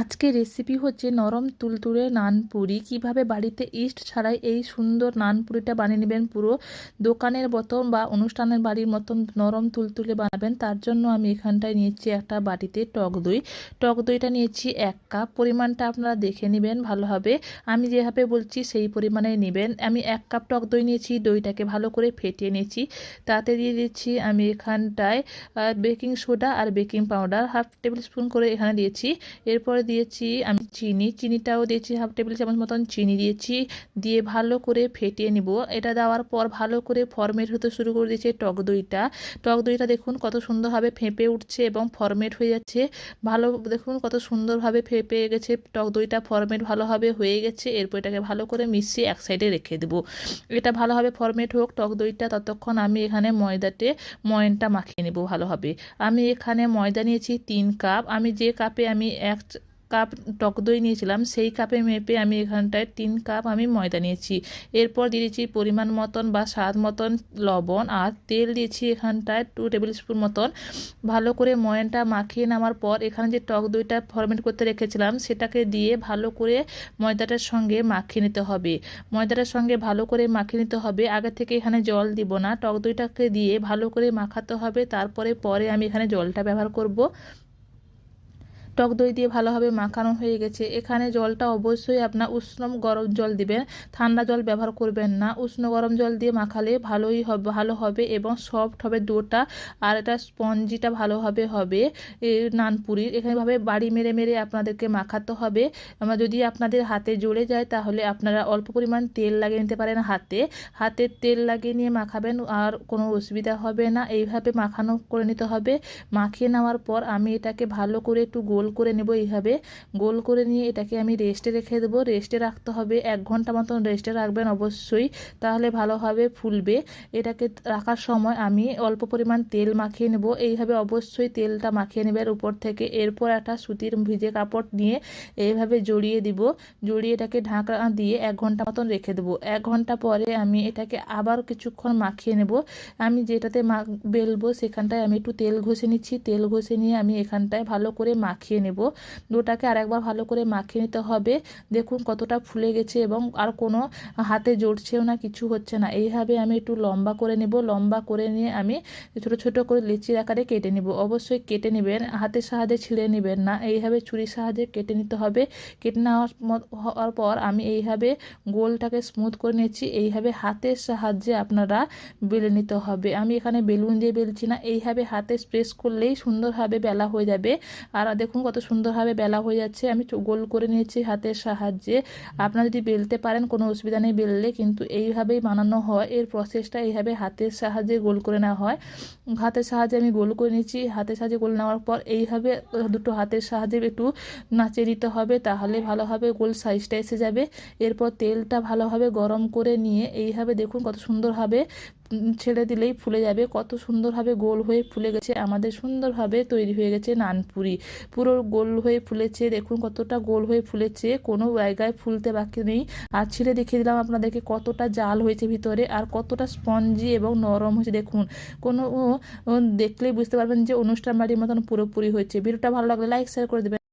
আজকে রেসিপি হচ্ছে নরম তুলতুলে নান পুরি। কীভাবে বাড়িতে ইস্ট ছাড়াই এই সুন্দর নান পুরিটা বানিয়ে নেবেন পুরো দোকানের মতন বা অনুষ্ঠানের বাড়ির মতন নরম তুলতুলে বানাবেন, তার জন্য আমি এখানটায় নিয়েছি একটা বাটিতে টক দই। টক দইটা নিয়েছি এক কাপ, পরিমাণটা আপনারা দেখে নেবেন ভালোভাবে। আমি যেভাবে বলছি সেই পরিমাণে নেবেন। আমি এক কাপ টক দই নিয়েছি, দইটাকে ভালো করে ফেটিয়ে নিয়েছি। তাতে দিয়ে দিচ্ছি আমি এখানটায় বেকিং সোডা আর baking powder. Half tablespoon করে এখানে দিয়েছি। এরপরে দিয়েছি, আমি চিনি, চিনিটাও দিয়েছি, হাফ টেবিল চামচ মতন চিনি দিয়েছি, দিয়ে ভালো করে ফেটিয়ে নিব। এটা দেওয়ার পর ভালো করে ফরমেট হতে শুরু করে দিয়েছে টক দইটা। টক দইটা দেখুন কত সুন্দরভাবে ফেঁপে উঠছে এবং ফরমেট হয়ে যাচ্ছে। ভালো, দেখুন কত সুন্দরভাবে ফেঁপে গেছে, টক দইটা ফরমেট ভালোভাবে হয়ে গেছে। এরপর এটাকে ভালো করে মিশিয়ে এক সাইডে রেখে দেবো। এটা ভালোভাবে ফরমেট হোক, টক দইটা ততক্ষণ আমি এখানে ময়দাতে, ময়নটা মাখিয়ে নেব ভালোভাবে। আমি এখানে ময়দা নিয়েছি তিন কাপ। আমি যে কাপে আমি এক কাপ টক দই নিয়েছিলাম, সেই কাপে মেপে আমি এখানটায় তিন কাপ আমি ময়দা নিয়েছি। এরপর দিয়ে দিয়েছি পরিমাণ মতন বা স্বাদ মতন লবণ আর তেল দিয়েছি এখানটায় টু টেবিল স্পুন মতন। ভালো করে ময়নটা মাখিয়ে নেওয়ার পর এখানে যে টক দইটা ফরমেট করতে রেখেছিলাম, সেটাকে দিয়ে ভালো করে ময়দাটার সঙ্গে মাখিয়ে নিতে হবে। ময়দাটার সঙ্গে ভালো করে মাখিয়ে নিতে হবে। আগে থেকে এখানে জল দিব না, টক দইটাকে দিয়ে ভালো করে মাখাতে হবে। তারপরে পরে আমি এখানে জলটা ব্যবহার করব। টক দই দিয়ে ভালোভাবে মাখানো হয়ে গেছে। এখানে জলটা অবশ্যই আপনার উষ্ণ গরম জল দিবেন। ঠান্ডা জল ব্যবহার করবেন না। উষ্ণ গরম জল দিয়ে মাখালে ভালোই হবে, ভালো হবে এবং সফট হবে ডোটা আর এটা স্পঞ্জিটা ভালোভাবে হবে। নানপুরির এখানেভাবে বাড়ি মেরে মেরে আপনাদেরকে মাখাতে হবে। আমার যদি আপনাদের হাতে জ্বলে যায় তাহলে আপনারা অল্প পরিমাণ তেল লাগিয়ে নিতে পারেন হাতে। হাতে তেল লাগিয়ে নিয়ে মাখাবেন আর কোনো অসুবিধা হবে না। এইভাবে মাখানো করে নিতে হবে। মাখিয়ে নেওয়ার পর আমি এটাকে ভালো করে একটু গোল গোল করে নেব এইভাবে। গোল করে নিয়ে এটাকে আমি রেস্টে রেখে দেবো। রেস্টে রাখতে হবে এক ঘণ্টা মতন রেস্টে রাখবেন অবশ্যই, তাহলে ভালোভাবে ফুলবে। এটাকে রাখার সময় আমি অল্প পরিমাণ তেল মাখিয়ে নেব। এইভাবে অবশ্যই তেলটা মাখিয়ে নেবেন উপর থেকে এরপর একটা সুতির ভিজে কাপড় নিয়ে এইভাবে জড়িয়ে দিব। জড়িয়ে এটাকে ঢাকা দিয়ে এক ঘণ্টা মতন রেখে দেবো। এক ঘণ্টা পরে আমি এটাকে আবার কিছুক্ষণ মাখিয়ে নেব। আমি যেটাতে বেলবো সেখানটায় আমি একটু তেল ঘষে নিচ্ছি। তেল ঘষে নিয়ে আমি এখানটায় ভালো করে মাখিয়ে মাখিয়ে নেব। ডোটাকে আরেকবার ভালো করে মাখিয়ে নিতে হবে। দেখুন কতটা ফুলে গেছে এবং আর কোনো হাতে জড়ছেও না, কিছু হচ্ছে না। এইভাবে আমি একটু লম্বা করে নেব। লম্বা করে নিয়ে আমি ছোট ছোট করে লিচির আকারে কেটে নেব। অবশ্যই কেটে নেবেন, হাতের সাহায্যে ছিঁড়ে নেবেন না। এইভাবে ছুরির সাহায্যে কেটে নিতে হবে। কেটে নেওয়ার হওয়ার পর আমি এইভাবে গোলটাকে স্মুথ করে নিয়েছি। এইভাবে হাতের সাহায্যে আপনারা বেলে নিতে হবে। আমি এখানে বেলুন দিয়ে বেলছি না। এইভাবে হাতে স্প্রেস করলেই সুন্দরভাবে বেলা হয়ে যাবে। আর দেখুন কত সুন্দরভাবে বেলা হয়ে যাচ্ছে। আমি গোল করে নিয়েছি হাতের সাহায্যে। আপনারা যদি বেলতে পারেন, কোনো অসুবিধা নেই বেললে, কিন্তু এইভাবেই বানানো হয়। এর প্রসেসটা এইভাবে হাতের সাহায্যে গোল করে নেওয়া হয়। হাতের সাহায্যে আমি গোল করে নিয়েছি। হাতের সাহায্যে গোল নেওয়ার পর এইভাবে দুটো হাতের সাহায্যে একটু নাচে দিতে হবে, তাহলে ভালোভাবে গোল সাইজটা এসে যাবে। এরপর তেলটা ভালোভাবে গরম করে নিয়ে এইভাবে দেখুন কত সুন্দরভাবে ছেড়ে দিলেই ফুলে যাবে। কত সুন্দরভাবে গোল হয়ে ফুলে গেছে। আমাদের সুন্দরভাবে তৈরি হয়ে গেছে নানপুরি। পুরো গোল হয়ে ফুলেছে। দেখুন কতটা গোল হয়ে ফুলেছে। কোনো জায়গায় ফুলতে বাকি নেই। আর ছিঁড়ে দেখিয়ে দিলাম আপনাদেরকে কতটা জাল হয়েছে ভিতরে আর কতটা স্পঞ্জি এবং নরম হয়েছে। দেখুন, কোনো দেখলেই বুঝতে পারবেন যে অনুষ্ঠান বাড়ির মতন পুরোপুরি হয়েছে। ভিডিওটা ভালো লাগলে লাইক শেয়ার করে দেবেন।